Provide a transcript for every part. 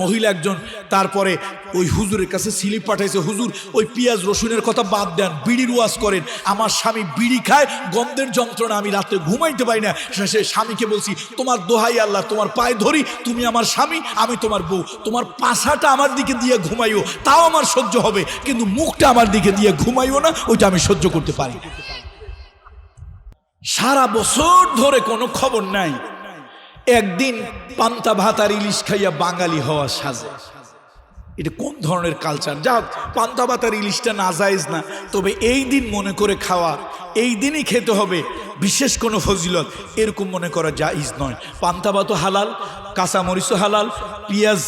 মহিলা একজন, তারপরে ওই হুজুরের কাছে স্লিপ পাঠাইছে, হুজুর, ওই পেঁয়াজ রসুনের কথা বাদ দেন, বিড়ির ওয়াজ করেন। আমার স্বামী বিড়ি খায়, গন্ধের যন্ত্রণা, আমি রাতে ঘুমাইতে পারি না। সে স্বামীকে বলছি, তোমার দোহাই আল্লাহ, তোমার পায়ে ধরি, তুমি আমার স্বামী, আমি তোমার বউ। তোমার পাশাটা আমার দিকে দিয়ে ঘুমাইও, তাও আমার সহ্য হবে, কিন্তু মুখটা আমার দিকে দিয়ে ঘুমাইও না, ওইটা আমি সহ্য করতে পারি। সারা বছর ধরে কোনো খবর নাই। একদিন পান্তা ভাত আর ইলিশ খাইয়া বাঙালি হওয়া সাজে। এটা কোন ধরনের কালচার যা পান্তা ভাত আর ইলিশটা না যায়জ না, তবে এই দিন মনে করে খাওয়া, এই দিনই খেতে হবে, বিশেষ কোনো ফজিলত এরকম মনে করা জাইজ নয়। পান্তা ভাতও হালাল, কাঁচামরিচও হালাল, পেঁয়াজ,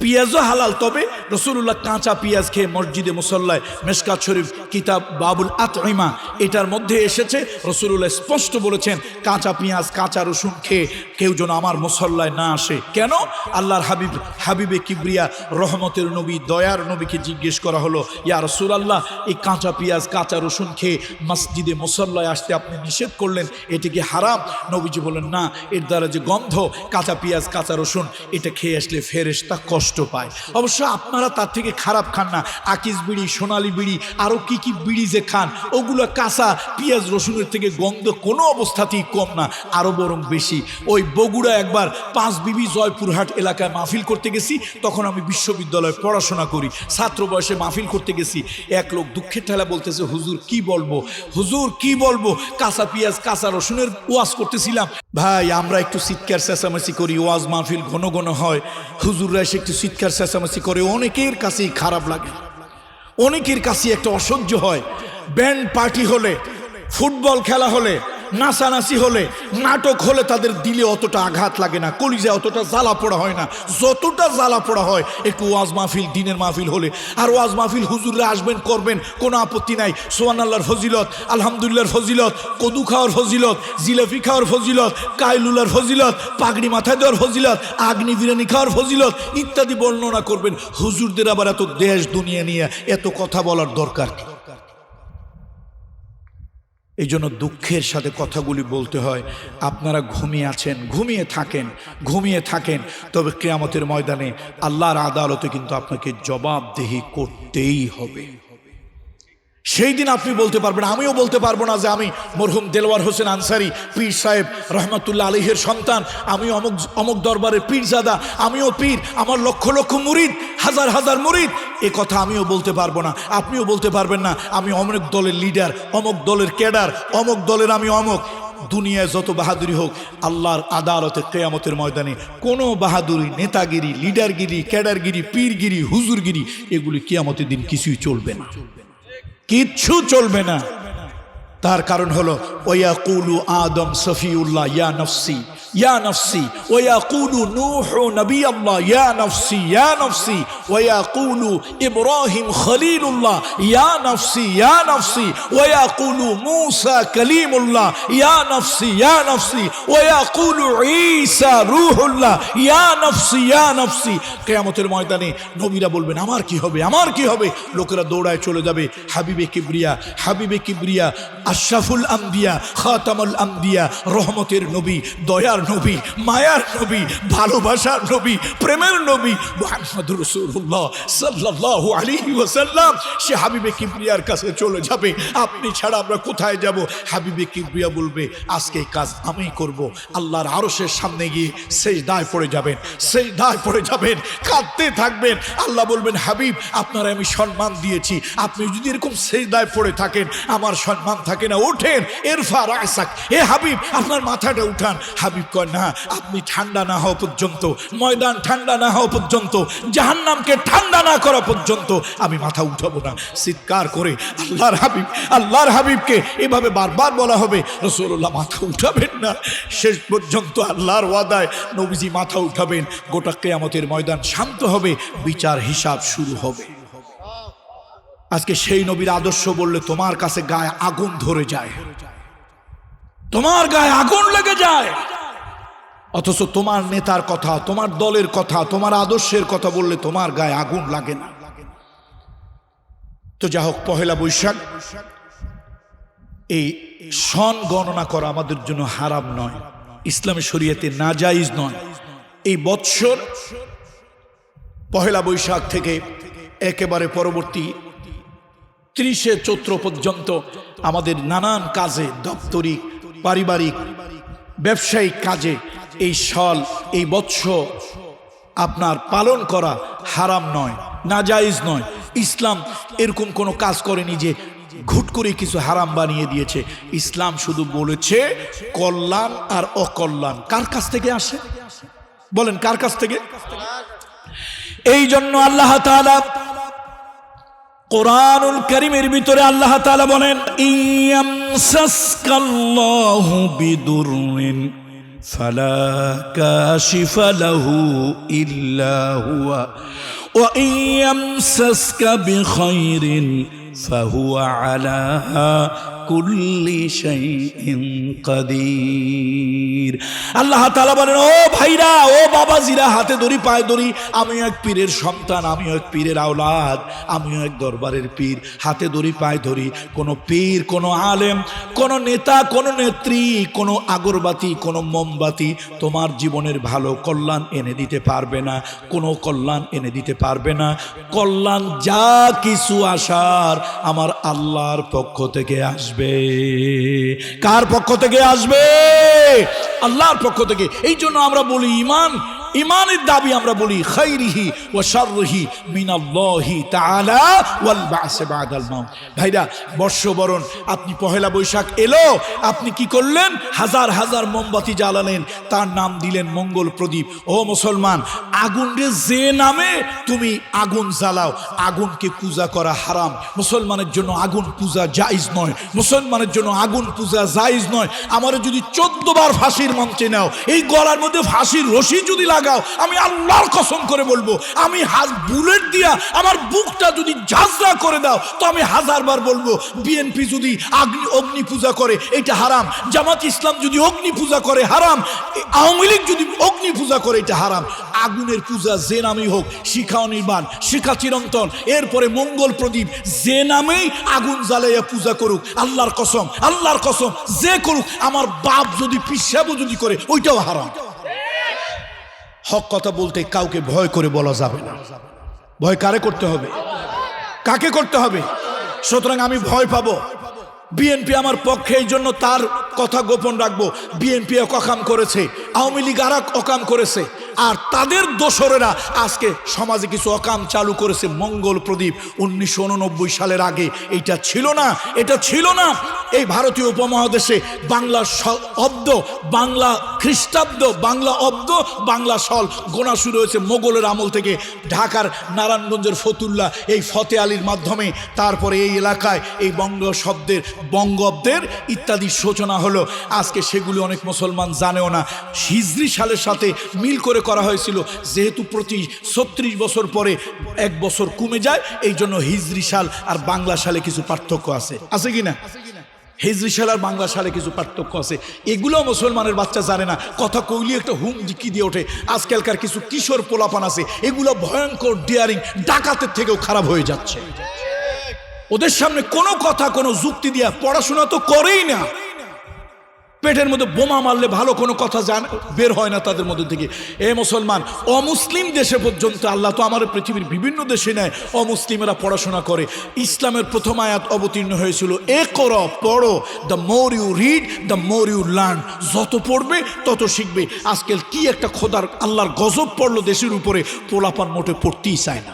পেঁয়াজও হালাল, তবে রসুল্লাহ কাঁচা পেঁয়াজ খেয়ে মসজিদে মুসল্লায় মেসকাত শরীফ, কিতাব বাবুল আতইমা এটার মধ্যে এসেছে। রসুল্লাহ স্পষ্ট বলেছেন, কাঁচা পেঁয়াজ, কাঁচা রসুন খেয়ে কেউ যেন আমার মুসল্লায় না আসে। কেন? আল্লাহর হাবিব, হাবিবে কিবরিয়া রহমতের নবী, দয়ার নবীকে জিজ্ঞেস করা হলো, ইয়া রসুলাল্লাহ, এই কাঁচা পেঁয়াজ, কাঁচা রসুন খেয়ে মসজিদে মুসল্লায় আসতে আপনি নিষেধ করলেন, এটি কি হারাম? নবীজি বলেন না, এর দ্বারা যে গন্ধ, কাঁচা পেঁয়াজ, কাঁচা রসুন, এটা খেয়ে আসলে ফেরেশতা কষ্ট পায়। অবশ্য আপনারা তার থেকে খারাপ খান না। আকিস বিড়ি, সোনালি বিড়ি আরও কি কি বিড়ি যে খান, ওগুলো কাঁচা, পেঁয়াজ, রসুনের থেকে গন্ধ কোনো অবস্থাতেই কম না আরও বরং বেশি। ওই বগুড়া একবার পাঁচ বিবি জয়পুরহাট এলাকায় মাহফিল করতে গেছি, তখন আমি বিশ্ববিদ্যালয়ে পড়াশোনা করি। ছাত্র বয়সে মাহফিল করতে গেছি। এক লোক দুঃখের ঠেলা বলতেছে, হুজুর, কি বলব? হুজুর, কি বলব? কাঁচা পেঁয়াজ, কাঁচা রসুনের ওয়াজ করতেছিলাম। ভাই, আমরা একটু চিৎকার চেঁচামেচি করি, ওয়াজ মাহফিল ঘন ঘন হয়। হুজুররা এসে একটু চিৎকার চেঁচামেচি করে, অনেকের কাছেই খারাপ লাগে। অনেকের কাছে একটা অসহ্য হয়। ব্যান্ড পার্টি হলে, ফুটবল খেলা হলে নাচানাচি হলে, নাটক হলে তাদের দিলে অতটা আঘাত লাগে না কলিজা অতটা জ্বালা পোড়া হয় না। যতটা জ্বালা পোড়া হয়, একটু ওয়াজ মাহফিল, দিনের মাহফিল হলে। আর ওয়াজ মাহফিল হুজুররা আসবেন, করবেন, কোনো আপত্তি নাই। সোয়ান আল্লাহর ফজিলত, আলহামদুলিল্লাহর ফজিলত, কদু খাওয়ার ফজিলত, জিলাপি খাওয়ার ফজিলত কাইলুলার ফজিলত, পাগড়ি মাথায় দেওয়ার ফজিলত, আগ্নি বিরিয়ানি খাওয়ার ফজিলত, ইত্যাদি বর্ণনা করবেন। হুজুরদের আবার এত দেশ দুনিয়া নিয়ে এত কথা বলার দরকার কি? এই জন্য দুঃখের সাথে কথাগুলি বলতে হয়। আপনারা ঘুমিয়ে আছেন, ঘুমিয়ে থাকেন ঘুমিয়ে থাকেন। তবে কেয়ামতের ময়দানে আল্লাহর আদালতে কিন্তু আপনাকে জবাবদেহি করতেই হবে। সেই দিন আপনি বলতে পারবেন, আমিও বলতে পারব না যে আমি মরহুম দেলওয়ার হোসেন আনসারি, পীর সাহেব রহমতুল্লাহ আলহের সন্তান আমি অমুক অমুক দরবারের পীরজাদা, আমিও পীর, আমার লক্ষ লক্ষ মুরিদ, হাজার হাজার মুরিদ এ কথা আমিও বলতে পারব না। আপনিও বলতে পারবেন না, আমি অমুক দলের লিডার অমুক দলের ক্যাডার অমুক দলের আমি অমুক। দুনিয়ায় যত বাহাদুরি হোক, আল্লাহর আদালতে কেয়ামতের ময়দানে কোনো বাহাদুরি, নেতাগিরি লিডারগিরি ক্যাডারগিরি পীরগিরি, হুজুরগিরি, এগুলি কেয়ামতের দিন কিছুই চলবে না। কিচ্ছু চলবে না। তার কারণ হলো ওয়া কুলু আদম সফিউল্লাহ, ইয়া নফসি। ইয়া নফসি, ওয়া কুলু নূহ নবী আল্লাহ ইয়া নফসি ইয়া নফসি, ওয়া কুলু ইব্রাহিম খলিলুল্লাহ, ইয়া নফসি ইয়া নফসি, ওয়া কুলু মূসা কলিমুল্লাহ, ইয়া নফসি ইয়া নফসি, ওয়া কুলু ঈসা রূহুল্লাহ, ইয়া নফসি ইয়া নফসি। কিয়ামতের ময়দানে নবীরা বলবেন, আমার কি হবে? আমার কি হবে? লোকেরা দৌড়ায় চলে যাবে, হাবিবে কিবরিয়া হাবিবে কিবরিয়া, আশরাফুল আম্বিয়া, খাতামুল আম্বিয়া, রহমতের নবী, দয়ার নবী, মায়ার নবী, ভালোবাসার নবী, প্রেমের নবী মোহাম্মদ রসুল্লাহ সাল্লাহ আলী ওসাল্লাম সে হাবিবে কিবরিয়ার কাছে চলে যাবে। আপনি ছাড়া আমরা কোথায় যাব? হাবিবে কিবরিয়া বলবে, আজকে কাজ আমি করব। আল্লাহর আরশের সামনে গিয়ে সেই দায় পড়ে যাবেন সেই দায় পড়ে যাবেন, কাঁদতে থাকবেন। আল্লাহ বলবেন, হাবিব, আপনার আমি সম্মান দিয়েছি। আপনি যদি এরকম সেই দায় পড়ে থাকেন, আমার সম্মান থাকে না। ওঠেন, এরফা রায়সাক এ হাবিব, আপনার মাথাটা উঠান। হাবিব কয়, না, আপনি ঠান্ডা না হওয়া পর্যন্ত, ময়দান ঠান্ডা না হওয়া পর্যন্ত, জাহান্নামকে ঠান্ডা না করা পর্যন্ত আমি মাথা উঠাবো না। চিৎকার করে আল্লাহর হাবিব, আল্লাহর হাবিবকে এভাবে বারবার বলা হবে রসুল্লাহ মাথা উঠাবেন না। শেষ পর্যন্ত আল্লাহর ওয়াদায় নবীজি মাথা উঠাবেন, গোটা কেয়ামতের ময়দান শান্ত হবে, বিচার হিসাব শুরু হবে। আজকে সেই নবীর আদর্শ বললে তোমার কাছে গায়ে আগুন ধরে যায়। তোমার গায়ে আগুন লেগে যায়। অথচ তোমার নেতার কথা, তোমার দলের কথা, তোমার আদর্শের কথা বললে তোমার গায়ে আগুন লাগে না। তো যা হোক পহেলা বৈশাখ, এই সন গণনা করা আমাদের জন্য হারাম নয়, ইসলামী শরীয়তে নাজাইজ নয়। এই বৎসর পহেলা বৈশাখ থেকে একেবারে পরবর্তী ত্রিশে চৈত্র পর্যন্ত আমাদের নানান কাজে, দপ্তরিক, পারিবারিক, ব্যবসায়িক কাজে এই সল এই বৎস আপনার পালন করা হারাম নয় না নাজাইজ নয়। ইসলাম এরকম কোনো কাজ করেনি যে ঘুট করে কিছু হারাম বানিয়ে দিয়েছে। ইসলাম শুধু বলেছে কল্যাণ আর অকল্যাণ। কার কাছ থেকে আসে? বলেন, কার কাছ থেকে? এই জন্য আল্লাহ তাআলা কোরআনুল করিমের ভিতরে আল্লাহ তাআলা বলেন ফালা কাশিফা লাহু ইল্লা হুয়া ওয়া ইয়ামসাসকা বিখাইরিন ফাহুয়া আলা কুল্লি শাইইন কাদির আল্লাহ তাআলা বলেন, ও ভাইরা, ও বাবাজিরা, হাতে ধরি পায়ে ধরি আমি এক পীরের সন্তান আমি এক পীরের আওলাদ, আমিও এক দরবারের পীর। হাতে ধরি পায়ে ধরি কোনো পীর, কোনো আলেম, কোনো নেতা, কোনো নেত্রী, কোনো আগরবাতি, কোনো মোমবাতি তোমার জীবনের ভালো কল্যাণ এনে দিতে পারবে না, কোনো কল্যাণ এনে দিতে পারবে না। কল্যাণ যা কিছু আসার আমার আল্লাহর পক্ষ থেকে আসবে। কার পক্ষ থেকে আসবে? আল্লাহর পক্ষ থেকে। এই জন্য আমরা বলি ইমান ইমানের দাবি আমরা বলি খাইরিহি ও শাররিহি মিনাল্লাহি তাআলা ওয়াল বাসে বাদাল ভাইরা, বর্ষবরণ, আপনি পহেলা বৈশাখ এলো, আপনি কি করলেন? হাজার হাজার মোমবাতি জ্বালালেন, তার নাম দিলেন মঙ্গল প্রদীপ। ও মুসলমান, আগুন রে যে নামে তুমি আগুন জ্বালাও, আগুনকে পূজা করা হারাম। মুসলমানের জন্য আগুন পূজা জায়েজ নয়। মুসলমানের জন্য আগুন পূজা জায়েজ নয়। আমার যদি চোদ্দ বার ফাঁসির মঞ্চে নাও, এই গলার মধ্যে ফাঁসির রশি যদি লাগাও, আমি আল্লাহর কসম করে বলব, আমি হাজ বুলেট দিয়া আমার বুকটা যদি ঝাঁঝরা করে দাও, তো আমি হাজারবার বলব বিএনপি যদি আগ্নি অগ্নি পূজা করে, এটা হারাম। জামাত ইসলাম যদি অগ্নি পূজা করে, হারাম। আওয়ামী লীগ যদি অগ্নি পূজা করে, এটা হারাম। আগুনের পূজা যে নামেই হোক শিখা নির্মাণ শিখা চিরন্তন। এরপরে মঙ্গল প্রদীপ, যে নামেই আগুন জ্বালাইয়া পূজা করুক, আল্লাহর কসম আল্লাহর কসম, যে করুক, আমার বাপ যদি পিসাবও যদি করে, ওইটাও হারাম। হক কথা বলতে কাউকে ভয় করে বলা যাবে না। ভয় কারে করতে হবে? কাকে করতে হবে? সুতরাং আমি ভয় পাবো। বিএনপি আমার পক্ষে এই জন্য তার কথা গোপন রাখব। বিএনপি অকাম করেছে। আওয়ামী লীগ আর অকাম করেছে। আর তাদের দোসরেরা আজকে সমাজে কিছু অকাম চালু করেছে মঙ্গল প্রদীপ উনিশশো উননব্বই সালের আগে। এটা ছিল না, এটা ছিল না। এই ভারতীয় উপমহাদেশে বাংলা অব্দ, বাংলা খ্রিস্টাব্দ, বাংলা অব্দ, বাংলা সল গোনা শুরু হয়েছে মোগলের আমল থেকে। ঢাকার নারায়ণগঞ্জের ফতুল্লা এই ফতে আলীর মাধ্যমে। তারপরে এই এলাকায় এই বঙ্গ শব্দের বঙ্গব্দের ইত্যাদি সূচনা হলো। আজকে সেগুলি অনেক মুসলমান জানেও না। হিজরি সালের সাথে মিল করে করা হয়েছিল। যেহেতু প্রতি ছত্রিশ বছর পরে এক বছর কমে যায়, এই জন্য হিজরি সাল আর বাংলা সালে কিছু পার্থক্য আছে। আছে কি না? হিজরি সাল আর বাংলা সালে কিছু পার্থক্য আছে। এগুলো মুসলমানের বাচ্চা জানে না। কথা কইলি একটা হুম কি দিয়ে ওঠে। আজকালকার কিছু কিশোর পোলাপান আছে, এগুলো ভয়ঙ্কর ডিয়ারিং ডাকাতের থেকেও খারাপ হয়ে যাচ্ছে। ওদের সামনে কোনো কথা, কোনো যুক্তি দিয়া পড়াশোনা তো করেই না। পেটের মধ্যে বোমা মারলে ভালো কোনো কথা জান বের হয় না তাদের মধ্যে থেকে। এ মুসলমান, অমুসলিম দেশে পর্যন্ত আল্লাহ তো আমার পৃথিবীর বিভিন্ন দেশে নেয়। অমুসলিমেরা পড়াশোনা করে। ইসলামের প্রথম আয়াত অবতীর্ণ হয়েছিল। এ কর, পড়ো। The more you read the more you learn যত পড়বে, তত শিখবে। আজকাল কি একটা খোদার, আল্লাহর গজব পড়ল দেশের উপরে। পোলাপান মোটে পড়তেই চায় না।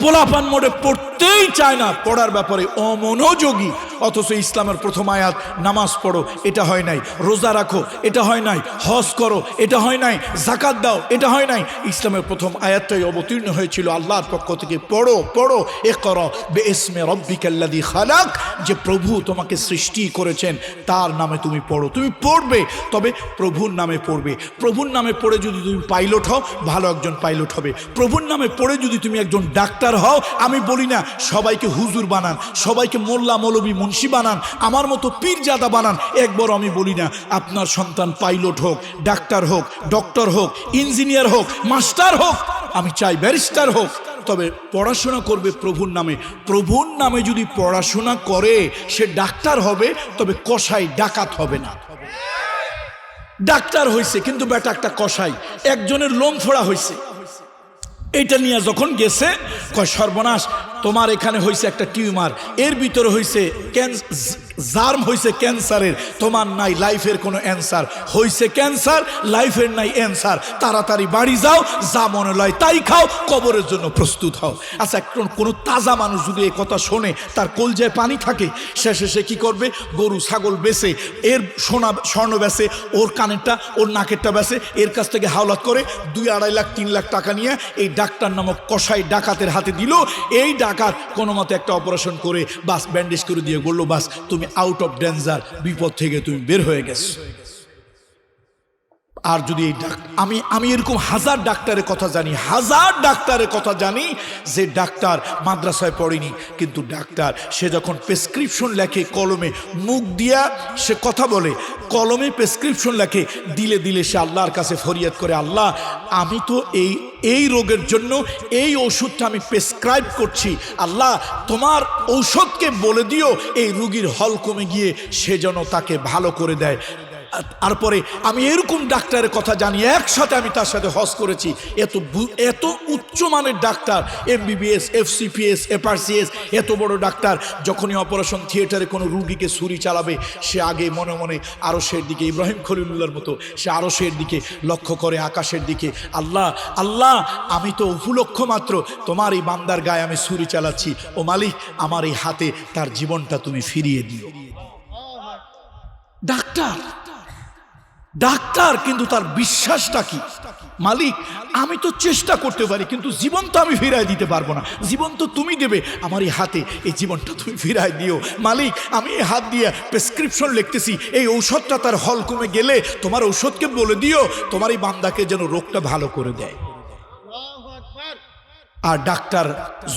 পোলাপান মোড়ে পড়তেই চায় না। পড়ার ব্যাপারে অমনোযোগী। অথচ ইসলামের প্রথম আয়াত, নামাজ পড়ো, এটা হয় নাই। রোজা রাখো, এটা হয় নাই। হজ করো, এটা হয় নাই। জাকাত দাও, এটা হয় নাই। ইসলামের প্রথম আয়াতটাই অবতীর্ণ হয়েছিল আল্লাহর পক্ষ থেকে। পড়ো পড়ো এ করো বে এসমে রব্বিকাল্লাদি খালাক। যে প্রভু তোমাকে সৃষ্টি করেছেন, তার নামে তুমি পড়ো। তুমি পড়বে, তবে প্রভুর নামে পড়বে। প্রভুর নামে পড়ে যদি তুমি পাইলট হও, ভালো একজন পাইলট হবে। প্রভুর নামে পড়ে যদি তুমি একজন ডাক্তার হও, আমি বলি না সবাইকে হুজুর বানান, সবাইকে মোল্লা মৌলবী মুন্সি বানান, আমার মতো পীরজাদা বানান। একবার আমি বলি না, আপনার সন্তান পাইলট হোক, ডাক্তার হোক, ডক্টর হোক, ইঞ্জিনিয়ার হোক, মাস্টার হোক, আমি চাই ব্যারিস্টার হোক। তবে পড়াশোনা করবে প্রভুর নামে। প্রভুর নামে যদি পড়াশোনা করে, সে ডাক্তার হবে, তবে কষাই ডাকাত হবে না। ডাক্তার হয়েছে কিন্তু বেটা একটা কষাই একজনের লোম ফোড়া হয়েছে এটা নিয়ে যখন গেছে, কয় সর্বনাশ তোমার এখানে হয়েছে একটা টিউমার, এর ভিতরে হয়েছে জার্ম হয়েছে ক্যান্সারের, তোমার নাই লাইফের কোনো অ্যান্সার। হয়েছে ক্যান্সার, লাইফের নাই অ্যান্সার। তাড়াতাড়ি বাড়ি যাও, যা মনে লয় তাই খাও, কবরের জন্য প্রস্তুত হও। আচ্ছা এখন কোনো তাজা মানুষ যদি এই কথা শোনে, তার কলজায় পানি থাকে, শেষে সে কি করবে? গরু, ছাগল বেচে এর সোনা, স্বর্ণ বেচে ওর কানেরটা, ওর নাকেরটা বেচে এর কাছ থেকে হাওলাত করে দুই আড়াই লাখ, তিন লাখ টাকা নিয়ে এই ডাক্তার নামক কষাই ডাকাতের হাতে দিল। এই ডাকাত। কোনো মতে একটা অপারেশন করে বাস ব্যান্ডেজ করে দিয়ে বলল, বাস, তুমি আউট অফ ডেঞ্জার বিপদ থেকে তুমি বের হয়ে গেছো। আর যদি এই আমি আমি এরকম হাজার ডাক্তারের কথা জানি, হাজার ডাক্তারের কথা জানি যে ডাক্তার মাদ্রাসায় পড়েনি, কিন্তু ডাক্তার, সে যখন প্রেসক্রিপশন লেখে কলমে মুখ দিয়া, সে কথা বলে, কলমে প্রেসক্রিপশন লেখে, দিলে দিলে সে আল্লাহর কাছে ফরিয়াদ করে, আল্লাহ, আমি তো এই এই রোগের জন্য এই ওষুধটা আমি প্রেসক্রাইব করছি। আল্লাহ, তোমার ঔষধকে বলে দিও, এই রুগীর হল কমে গিয়ে সে যেন তাকে ভালো করে দেয়। তারপরে আমি এরকম ডাক্তারের কথা জানি, একসাথে আমি তার সাথে হজ করেছি। এত এত উচ্চমানের ডাক্তার এমবিবিএস এফসিপিএস এফআরসিএস এত বড় ডাক্তার, যখনই অপারেশন থিয়েটারে কোনো রুগীকে ছুরি চালাবে, সে আগে মনে মনে আরশের দিকে, ইব্রাহিম খলিলুল্লাহর মতো, সে আরশের দিকে লক্ষ্য করে আকাশের দিকে। আল্লাহ আল্লাহ, আমি তো উপলক্ষ মাত্র, তোমার এই বান্দার গায়ে আমি ছুরি চালাচ্ছি। ও মালিক, আমার এই হাতে তার জীবনটা তুমি ফিরিয়ে দিও। ডাক্তার ডাক্তার, কিন্তু তার বিশ্বাসটা কি? মালিক, আমি তো চেষ্টা করতে পারি, কিন্তু জীবন তো আমি ফিরাই দিতে পারব না। জীবন তো তুমি দেবে আমার এই হাতে, এই জীবনটা তুমি ফিরাই দিও। মালিক, আমি এই হাত দিয়ে প্রেসক্রিপশন লিখতেছি, এই ঔষধটা তার হল কমে গেলে তোমার ঔষধকে বলে দিও, তোমার এই বান্দাকে যেন রোগটা ভালো করে দেয়। আর ডাক্তার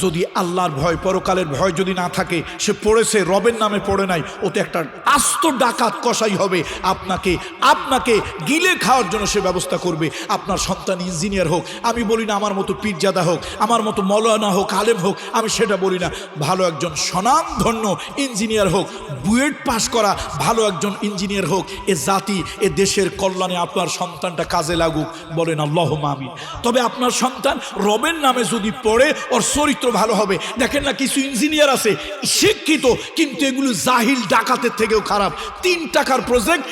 যদি আল্লাহর ভয়, পরকালের ভয় যদি না থাকে, সে পড়েছে, রবের নামে পড়ে নাই, ওতে একটা আস্ত ডাকাত কষাই হবে। আপনাকে আপনাকে গিলে খাওয়ার জন্য সে ব্যবস্থা করবে। আপনার সন্তান ইঞ্জিনিয়ার হোক, আমি বলি না আমার মতো পীরজাদা হোক, আমার মতো মৌলানা হোক, আলেম হোক, আমি সেটা বলি না। ভালো একজন স্বনামধন্য ইঞ্জিনিয়ার হোক, বুয়েট পাশ করা ভালো একজন ইঞ্জিনিয়ার হোক, এ জাতি, এ দেশের কল্যাণে আপনার সন্তানটা কাজে লাগুক, বলেন আল্লাহ মামি তবে আপনার সন্তান রবের নামে যদি পড়ে ওর চরিত্র ভালো হবে। দেখেন না, কিছু ইঞ্জিনিয়ার আছে, শিক্ষিত, কিন্তু এগুলো জাহিল ডাকাতের থেকেও খারাপ। তিন টাকার প্রজেক্ট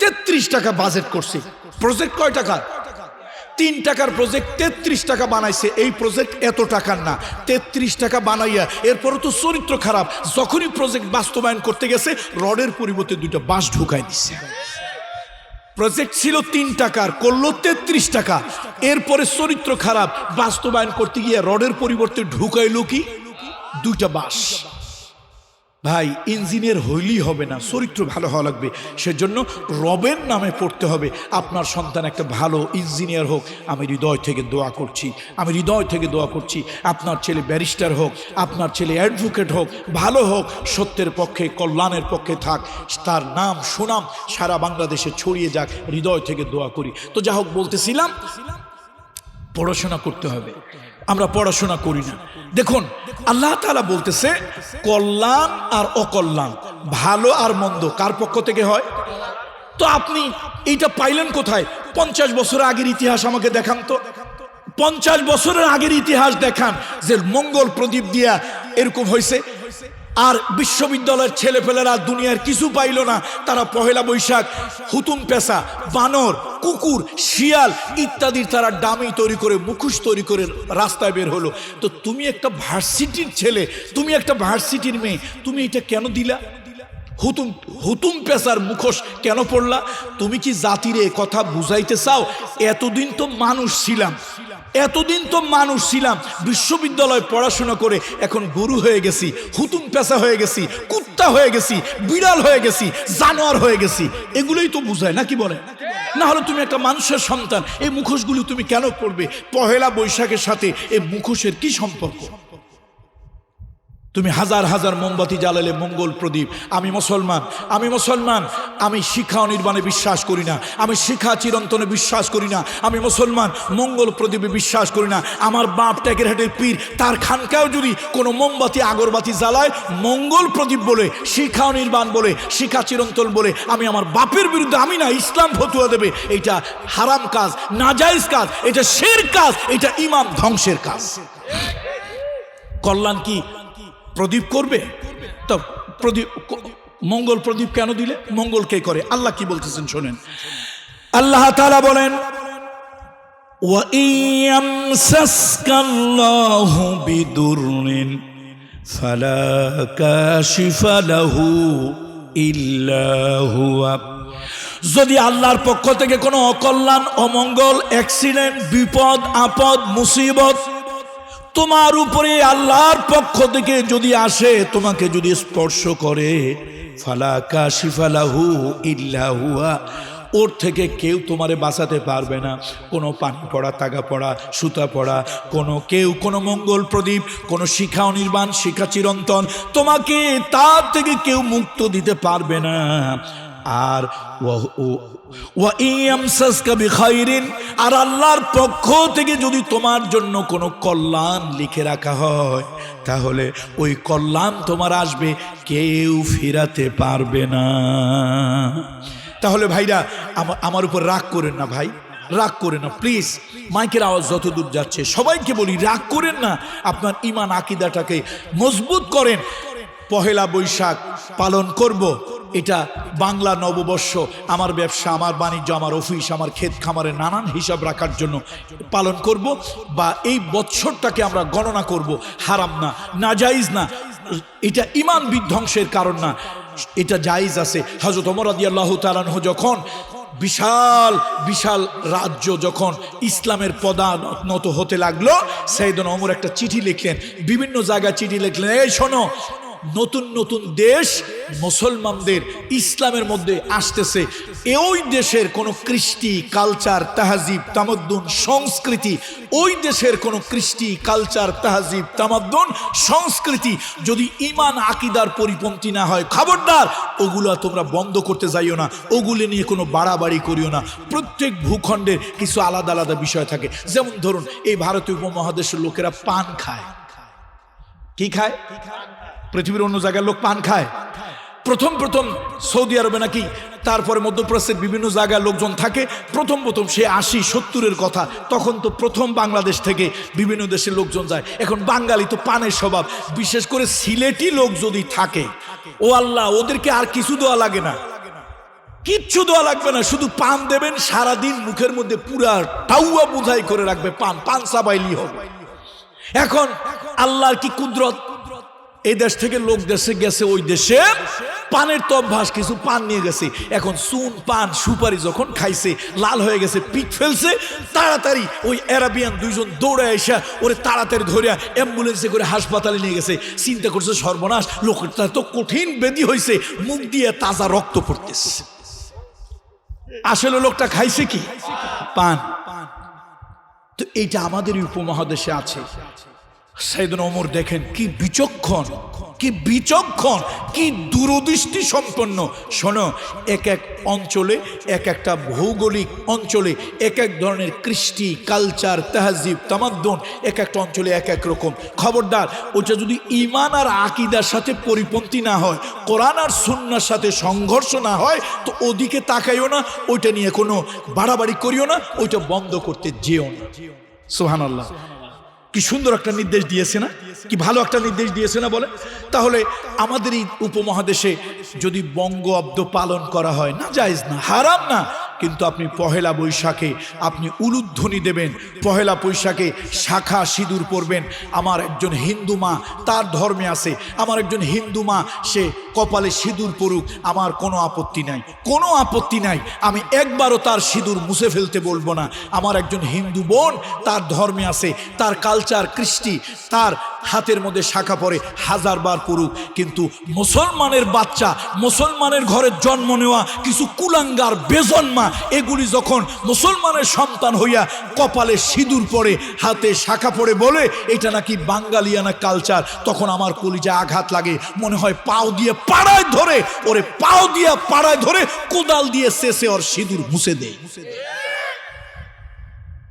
তেত্রিশ টাকা বাজেট করছে। প্রজেক্ট কয় টাকার তিন টাকার প্রজেক্ট তেত্রিশ টাকা বানাইছে। এই প্রজেক্ট এত টাকার না। তেত্রিশ টাকা বানাইয়া, এরপরও তো চরিত্র খারাপ। যখনই প্রজেক্ট বাস্তবায়ন করতে গেছে, রডের পরিবর্তে দুইটা বাঁশ ঢুকাই দিচ্ছে প্রজেক্ট ছিল তিন টাকার, করল তেত্রিশ টাকা। এরপরে চরিত্র খারাপ, বাস্তবায়ন করতে গিয়ে রডের পরিবর্তে ঢুকাইলো কি? দুইটা বাঁশ। ভাই ইঞ্জিনিয়ার হইলেই হবে না, চরিত্র ভালো হওয়া লাগবে। সেজন্য রবের নামে পড়তে হবে, আপনার সন্তান একটা ভালো ইঞ্জিনিয়ার হোক, আমি হৃদয় থেকে দোয়া করছি, আমি হৃদয় থেকে দোয়া করছি, আপনার ছেলে ব্যারিস্টার হোক, আপনার ছেলে অ্যাডভোকেট হোক, ভালো হোক, সত্যের পক্ষে, কল্যাণের পক্ষে থাক, তার নাম, সুনাম সারা বাংলাদেশে ছড়িয়ে যাক, হৃদয় থেকে দোয়া করি। তো যা হোক বলতেছিলাম, পড়াশোনা করতে হবে। আমরা পড়াশোনা করি না। দেখুন, আল্লাহ তালা বলতেছে, কল্যাণ আর অকল্যাণ, ভালো আর মন্দ, কার পক্ষ থেকে হয়? তো আপনি এইটা পাইলেন কোথায়? পঞ্চাশ বছর আগের ইতিহাস আমাকে দেখান তো। পঞ্চাশ বছরের আগের ইতিহাস দেখান যে মঙ্গল প্রদীপ দিয়া এরকম হয়েছে আর বিশ্ববিদ্যালয়ের ছেলেপেলেরা দুনিয়ার কিছু পাইল না। তারা পহেলা বৈশাখ, হুতুম পেশা বানর, কুকুর, শিয়াল ইত্যাদির তারা ডামি তৈরি করে, মুখোশ তৈরি করে রাস্তায় বের হলো। তো তুমি একটা ভার্সিটির ছেলে, তুমি একটা ভার্সিটির মেয়ে, তুমি এটা কেন দিলা? হুতুম হুতুম পেশার মুখোশ কেন পড়লা? তুমি কি জাতির কথা বুঝাইতে চাও? এতদিন তো মানুষ ছিলাম। এতদিন তো মানুষ ছিলাম, বিশ্ববিদ্যালয়ে পড়াশোনা করে এখন গরু হয়ে গেছি, হুতুম পেশা হয়ে গেছি, কুত্তা হয়ে গেছি, বিড়াল হয়ে গেছি, জানোয়ার হয়ে গেছি। এগুলোই তো বুঝায়, নাকি বলে? না হলে তুমি একটা মানুষের সন্তান, এই মুখোশগুলো তুমি কেন পড়বে? পহেলা বৈশাখের সাথে এই মুখোশের কি সম্পর্ক? তুমি হাজার হাজার মোমবাতি জ্বালালে মঙ্গল প্রদীপ। আমি মুসলমান আমি মুসলমান। আমি শিক্ষা অনির্বাণে বিশ্বাস করি না। আমি শিক্ষা চিরন্তনে বিশ্বাস করি না। আমি মুসলমান, মঙ্গল প্রদীপে বিশ্বাস করি না। আমার বাপ ট্যাগের হাটের পীর, তার খানকাও যদি কোনো মোমবাতি, আগরবাতি জ্বালায়, মঙ্গল প্রদীপ বলে শিক্ষা অনির্বাণ বলে শিক্ষা চিরন্তন বলে, আমি আমার বাপের বিরুদ্ধে আমি না, ইসলাম ফতুয়া দেবে। এটা হারাম কাজ নাজাইজ কাজ, এটা শের কাজ, এটা ইমাম ধ্বংসের কাজ। কল্যাণ কি? প্রদীপ করবে? তো প্রদীপ মঙ্গল প্রদীপ কেন দিলে? মঙ্গল কে করে? আল্লাহ কি বলতেছেন শোনেন। আল্লাহ তালা বলেন যদি আল্লাহর পক্ষ থেকে কোনো অকল্যাণ, অমঙ্গল, অ্যাক্সিডেন্ট, বিপদ, আপদ, মুসিবত তোমার উপরে আল্লাহর পক্ষ থেকে যদি আসে, তোমাকে যদি স্পর্শ করে, ফালা কাশিফালাহু ইল্লাহুয়া ওর থেকে কেউ তোমারে বাঁচাতে পারবে না। কোনো পানি পড়া, তাগা পড়া, সুতা পড়া, কোনো কেউ, কোনো মঙ্গল প্রদীপ, কোনো শিখা অনির্বাণ, শিখা চিরন্তন, তোমাকে তার থেকে কেউ মুক্ত দিতে পারবে না। আর আর আল্লাহর পক্ষ থেকে যদি তোমার জন্য কোনো কল্যাণ লিখে রাখা হয়, তাহলে ওই কল্যাণ তোমার আসবে, কেউ ফিরাতে পারবে না। তাহলে ভাইরা, আমা- আমার উপর রাগ করেন না ভাই, রাগ করে না, প্লিজ, মাইকের আওয়াজ যত দূর যাচ্ছে, সবাইকে বলি, রাগ করেন না, আপনার ইমান আকিদাটাকে মজবুত করেন। পহেলা বৈশাখ পালন করব এটা বাংলা নববর্ষ, আমার ব্যবসা, আমার বাণিজ্য, আমার অফিস, আমার ক্ষেত খামারে নানান হিসাব রাখার জন্য পালন করব বা এই বৎসরটাকে আমরা গণনা করব। হারাম না না নাজাইজ না। এটা ইমান বিধ্বংসের কারণ না। এটা জায়েজ আছে। হজরত অমর আদি আল্লাহ তালানহ যখন বিশাল বিশাল রাজ্য যখন ইসলামের পদানত হতে লাগল সেইদিন অমর একটা চিঠি লিখলেন, বিভিন্ন জায়গায় চিঠি লিখলেন, এই শোনো নতুন নতুন দেশ মুসলমানদের ইসলামের মধ্যে আসতেছে। ওই দেশের কোনো কৃষ্টি কালচার, তাহাজিব, তামাদ্দুন, সংস্কৃতি, ওই দেশের কোনো কৃষ্টি কালচার, তাহাজিব, তামাদ্দুন, সংস্কৃতি যদি ইমান আকিদার পরিপন্থী না হয়, খবরদার, ওগুলো তোমরা বন্ধ করতে যাইও না, ওগুলি নিয়ে কোনো বাড়াবাড়ি করিও না। প্রত্যেক ভূখণ্ডের কিছু আলাদা আলাদা বিষয় থাকে। যেমন ধরুন, এই ভারতীয় উপমহাদেশের লোকেরা পান খায়। কি খায়? পৃথিবীর অন্য জায়গার লোক পান খায়। প্রথম প্রথম সৌদি আরবে নাকি, তারপরে মধ্যপ্রাচ্যের বিভিন্ন জায়গায় লোকজন থাকে, প্রথম প্রথম সে আশি সত্তরের কথা। তখন তো প্রথম বাংলাদেশ থেকে বিভিন্ন দেশের লোকজন যায়। এখন বাঙালি তো পানের স্বভাব। বিশেষ করে সিলেটি লোক যদি থাকে, ও আল্লাহ, ওদেরকে আর কিছু দেওয়া লাগে না। কিচ্ছু দেওয়া লাগবে না। শুধু পান দেবেন, সারাদিন মুখের মধ্যে পুরা টাউয়া বুঝাই করে রাখবে পান। পান সাবাইলি হবে এখন আল্লাহর কি কুদরত? এই দেশ থেকে লোক দেশে গেছে, ওই দেশে পানের তো অভ্যাস কিছু পান নিয়ে গেছে। এখন চুন, পান, সুপারি যখন খাইছে, লাল হয়ে গেছে পিক ফেলছে, তাড়াতাড়ি ওই অ্যারাবিয়ান দুইজন দৌড়ে এসে ওরে তাড়াতাড়ি ধরিয়া অ্যাম্বুলেন্সে করে হাসপাতালে নিয়ে গেছে। চিন্তা করছে, সর্বনাশ লোকটা তো কঠিন বেদি হয়েছে মুখ দিয়ে তাজা রক্ত পড়তেছে। আসলে লোকটা খাইছে কি? পান। তো এইটা আমাদের উপমহাদেশে আছে। সাইদুন ওমর দেখেন কি বিচক্ষণ কি বিচক্ষণ, কি দূরদৃষ্টি সম্পন্ন। শোনো, এক এক অঞ্চলে, এক একটা ভৌগোলিক অঞ্চলে, এক এক ধরনের কৃষ্টি, কালচার, তেহাজিব, তামাদ্দন, এক একটা অঞ্চলে এক এক রকম। খবরদার, ওটা যদি ইমান আর আকিদার সাথে পরিপন্থী না হয়, কোরআন আর সুন্নার সাথে সংঘর্ষ না হয়, তো ওদিকে তাকাইও না, ওইটা নিয়ে কোনো বাড়াবাড়ি করিও না, ওইটা বন্ধ করতে যেও না। সোহান আল্লাহ কি সুন্দর একটা নির্দেশ দিয়েছে না? কি ভালো একটা নির্দেশ দিয়েছে না বলে? তাহলে আমাদের এই উপমহাদেশে যদি বঙ্গ অব্দ পালন করা হয়, না জায়জ না, হারাম না? কিন্তু আপনি পহেলা বৈশাখে আপনি উলুধ্বনি দেবেন। পহেলা বৈশাখে শাখা সিঁদুর পরবেন। আমার একজন হিন্দু মা, তার ধর্মে আছে। আমার একজন হিন্দু মা, সে কপালে সিঁদুর পড়ুক আমার কোনো আপত্তি নাই। কোনো আপত্তি নাই। আমি একবারও তার সিঁদুর মুছে ফেলতে বলব না। আমার একজন হিন্দু বোন, তার ধর্মে আছে, তার কালচার কৃষ্টি, তার হাতের মধ্যে শাখা পরে হাজার বার করুক কিন্তু মুসলমানের বাচ্চা, মুসলমানের ঘরে জন্ম নেওয়া, কিছু কুলাঙ্গার, বেজন্মা, এগুলি যখন মুসলমানের সন্তান হইয়া কপালে সিঁদুর পরে, হাতে শাখা পরে বলে, এটা নাকি বাঙ্গালিয়ানা কালচার তখন আমার কলিজায় আঘাত লাগে, মনে হয় পাও দিয়ে পাড়ায় ধরে, ওরে পাও দিয়ে পাড়ায় ধরে, কোদাল দিয়ে শেষে ওর সিঁদুর মুছে দেয়।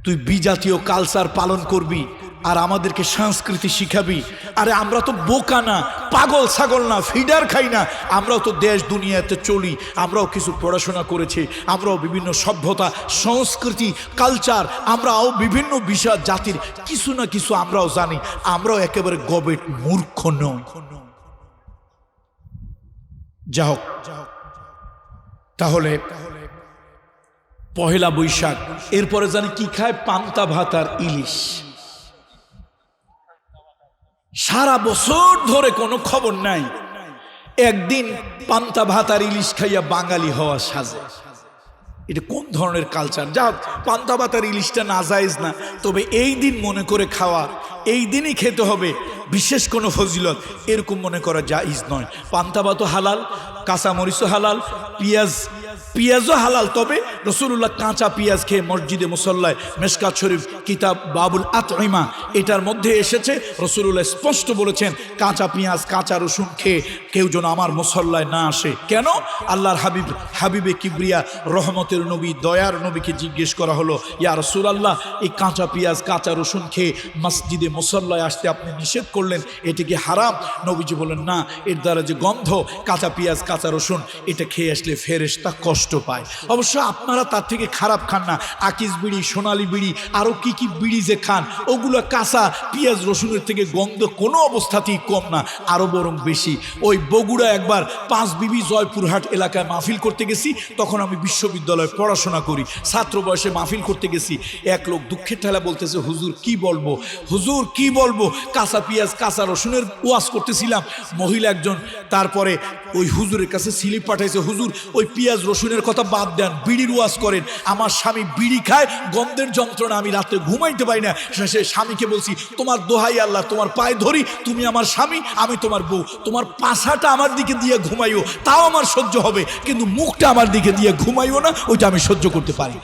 তুই বিজাতীয় কালচার পালন করবি আর আমাদেরকে সংস্কৃতি শিখাবি। আরে আমরা তো বোকা না, পাগল, ছাগল না, ফিডার খাই না। আমরাও তো দেশ দুনিয়াতে চলি, আমরাও কিছু পড়াশোনা করেছি, আমরাও বিভিন্ন সভ্যতা, সংস্কৃতি, কালচার, আমরাও বিভিন্ন বিষয়, জাতির কিছু না কিছু আমরাও জানি। আমরাও একেবারে গবেট মূর্খ নই যা হোক। তাহলে পহেলা বৈশাখ, এরপরে জানি কি খায় পান্তা ভাত আর ইলিশ। সারা বছর ধরে কোনো খবর নাই। একদিন পান্তা ভাত আর ইলিশ খাইয়া বাঙালি হওয়া সাজে। এটা কোন ধরনের কালচার যা পান্তা ভাত আর ইলিশটা না যায়জ না, তবে এই দিন মনে করে খাওয়া, এই দিনই খেতে হবে, বিশেষ কোনো ফজিলত এরকম মনে করা জাইজ নয়। পান্তা ভাতও হালাল, কাঁচামরিচও হালাল, পেঁয়াজ, পেঁয়াজও হালাল, তবে রসুল্লাহ কাঁচা পেঁয়াজ খেয়ে মসজিদে মুসল্লায় মেশকাত শরীফ কিতাব বাবুল আতইমা এটার মধ্যে এসেছে রসুল্লাহ স্পষ্ট বলেছেন, কাঁচা পেঁয়াজ, কাঁচা রসুন খেয়ে কেউ যেন আমার মুসল্লায় না আসে। কেন? আল্লাহর হাবিব, হাবিবে কিবরিয়া রহমতের নবী, দয়ার নবীকে জিজ্ঞেস করা হলো, ইয়া রসুল আল্লাহ এই কাঁচা পেঁয়াজ, কাঁচা রসুন খেয়ে মসজিদে মুসল্লায় আসতে আপনি নিষেধ করলেন, এটি কি হারাম? নবীজি বলেন না, এর দ্বারা যে গন্ধ, কাঁচা পেঁয়াজ, কাঁচা রসুন, এটা খেয়ে আসলে ফেরেশতা কষ্ট পায়। অবশ্য আপনারা তার থেকে খারাপ খান না। আকিস বিড়ি, সোনালি বিড়ি আরও কি কি বিড়ি যে খান, ওগুলো কাঁচা, পেঁয়াজ, রসুনের থেকে গন্ধ কোনো অবস্থাতেই কম না আরও বরং বেশি। ওই বগুড়া একবার পাঁচ বিবি জয়পুরহাট এলাকায় মাহফিল করতে গেছি, তখন আমি বিশ্ববিদ্যালয়ে পড়াশোনা করি। ছাত্র বয়সে মাহফিল করতে গেছি। এক লোক দুঃখের ঠেলা বলতেছে, হুজুর, কি বলব? হুজুর, কি বলব? কাঁচা পেঁয়াজ, কাঁচা রসুনের ওয়াশ করতেছিলাম। মহিলা একজন, তারপরে ওই হুজুরের কাছে স্লিপ পাঠাইছে, হুজুর, ওই পেঁয়াজ রসুনের কথা বাদ দেন, বিড়ির ওয়াজ করেন। আমার স্বামী বিড়ি খায়, গন্ধের যন্ত্রণা, আমি রাতে ঘুমাইতে পারি না। সে স্বামীকে বলছি, তোমার দোহাই আল্লাহ, তোমার পায়ে ধরি, তুমি আমার স্বামী, আমি তোমার বউ। তোমার পাশাটা আমার দিকে দিয়ে ঘুমাইও, তাও আমার সহ্য হবে, কিন্তু মুখটা আমার দিকে দিয়ে ঘুমাইও না, ওইটা আমি সহ্য করতে পারি।